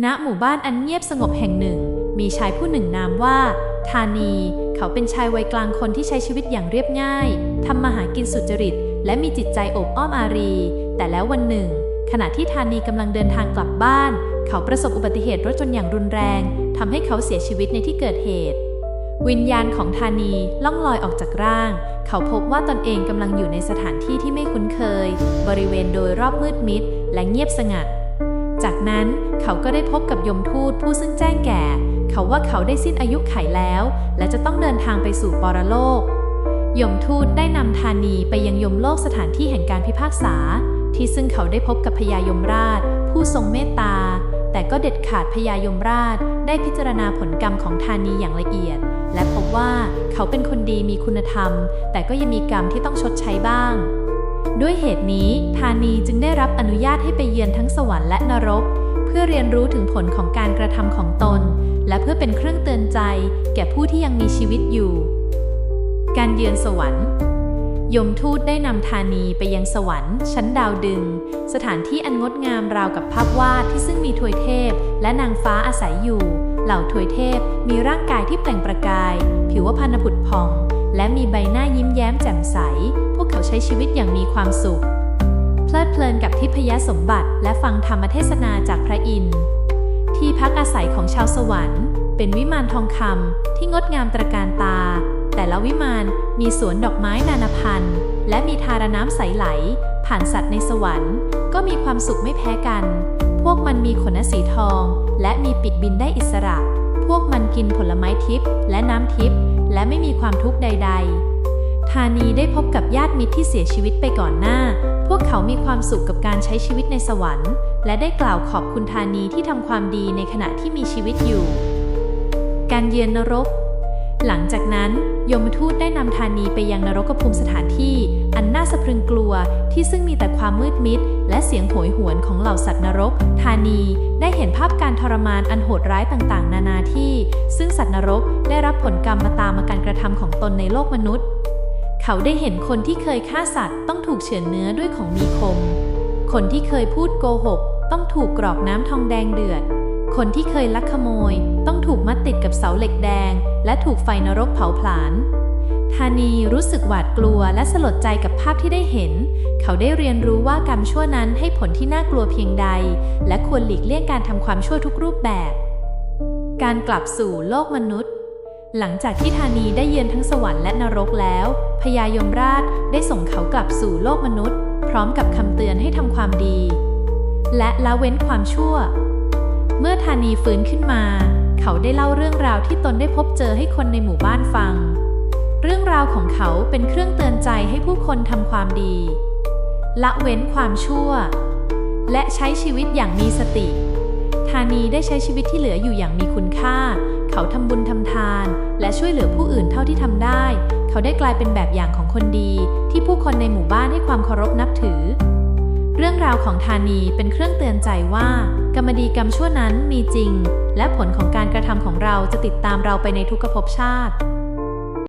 ณหมู่บ้านอันเงียบสงบแห่งหนึ่ง มีชายผู้หนึ่งนามว่า ธานี เขาเป็นชายวัยกลางคนที่ใช้ชีวิตอย่างเรียบง่ายทำมาหากินสุจริต และมีจิตใจอบอ้อมอารี แต่แล้ววันหนึ่ง ขณะที่ธานีกำลังเดินทางกลับบ้าน เขาประสบอุบัติเหตุรถชนอย่างรุนแรงทำให้เขาเสียชีวิตในที่เกิดเหตุ วิญญาณของธานีล่องลอยออกจากร่าง เขาพบว่าตนเองกำลังอยู่ในสถานที่ที่ไม่คุ้นเคย บริเวณโดยรอบมืดมิด และเงียบสงัด จากนั้นเขาก็ได้พบกับยมทูตผู้ซึ่งแจ้งแก่ เขาว่าเขาได้สิ้นอายุไขแล้ว และจะต้องเดินทางไปสู่ปรโลก ยมทูตได้นำธานีไปยังยมโลกสถานที่แห่งการพิพากษา ที่ซึ่งเขาได้พบกับพญายมราช ผู้ทรงเมตตา แต่ก็เด็ดขาดพญายมราช ได้พิจารณาผลกรรมของธานีอย่างละเอียด และพบว่าเขาเป็นคนดีมีคุณธรรม แต่ก็ยังมีกรรมที่ต้องชดใช้บ้าง ด้วยเหตุนี้ธานีจึงได้รับอนุญาตให้ไปเยือนทั้งสวรรค์และนรก เพื่อเรียนรู้ถึงผลของการกระทำของตน และเพื่อเป็นเครื่องเตือนใจ แก่ผู้ที่ยังมีชีวิตอยู่ การเยือนสวรรค์ยมทูตได้นำธานีไปยังสวรรค์ ชั้นดาวดึง สถานที่อันงดงามราวกับภาพวาดที่ซึ่งมีทวยเทพ และนางฟ้าอาศัยอยู่ เหล่าทวยเทพมีร่างกายที่เปล่งประกาย ผิวพรรณผุดพอง และมีใบหน้ายิ้มแย้มแจ่มใส พวกเขาใช้ชีวิตอย่างมีความสุข เพลิดเพลินกับทิพยสมบัติ และฟังธรรมเทศนาจากพระอินทร์ ที่พักอาศัยของชาวสวรรค์ เป็นวิมานทองคำที่งดงามตระการตา แต่ละวิมานมีสวนดอกไม้นานาพันธุ์ และมีทารน้ำใสไหล ผ่านสัตว์ในสวรรค์ ก็มีความสุขไม่แพ้กัน พวกมันมีขนสีทอง และมีปีกบินได้อิสระ พวกมันกินผลไม้ทิพย์และน้ำทิพย์ และไม่มีความทุกข์ใด ๆ ธานีได้พบกับญาติมิตรที่เสียชีวิตไปก่อนหน้า พวกเขามีความสุขกับการใช้ชีวิตในสวรรค์ และได้กล่าวขอบคุณธานีที่ทำความดีในขณะที่มีชีวิตอยู่ การเยือนนรก หลังจากนั้นยมทูตได้นำธานีไปยังนรกภูมิสถานที่ อันน่าสะพรึงกลัวที่ซึ่งมีแต่ความมืดมิด และเสียงโหยหวนของเหล่าสัตว์นรก ธานีได้เห็นภาพการทรมานอันโหดร้ายต่างๆ นานาที่ ซึ่งสัตว์นรกได้รับผลกรรมมาตามมาการกระทำของตนในโลกมนุษย์ เขาได้เห็นคนที่เคยฆ่าสัตว์ต้องถูกเฉือนเนื้อด้วยของมีคม คนที่เคยพูดโกหก ต้องถูกกรอกน้ำทองแดงเดือด คนที่เคยลักขโมยต้องถูกมัดติดกับเสาเหล็กแดง และถูกไฟนรกเผาผลาญธานีรู้สึกหวาดกลัวและสลดใจกับภาพที่ได้เห็น เขาได้เรียนรู้ว่ากรรมชั่วนั้นให้ผลที่น่ากลัวเพียงใด และควรหลีกเลี่ยงการทำความชั่วทุกรูปแบบ การกลับสู่โลกมนุษย์ หลังจากที่ธานีได้เยือนทั้งสวรรค์และนรกแล้ว พญายมราชได้ส่งเขากลับสู่โลกมนุษย์ พร้อมกับคำเตือนให้ทำความดี และละเว้นความชั่ว เมื่อธานีฟื้นขึ้นมา เขาได้เล่าเรื่องราวที่ตนได้พบเจอให้คนในหมู่บ้านฟัง เรื่องราวของเขาเป็นเครื่องเตือนใจให้ผู้คนทำความดี ละเว้นความชั่ว และใช้ชีวิตอย่างมีสติ ธานีได้ใช้ชีวิตที่เหลืออยู่อย่างมีคุณค่า เขาทำบุญทำทาน และช่วยเหลือผู้อื่นเท่าที่ทำได้ เขาได้กลายเป็นแบบอย่างของคนดี ที่ผู้คนในหมู่บ้านให้ความเคารพนับถือ เรื่องราวของธานีเป็นเครื่องเตือนใจว่า กรรมดีกรรมชั่วนั้นมีจริง และผลของการกระทำของเราจะติดตามเราไปในทุกภพชาติ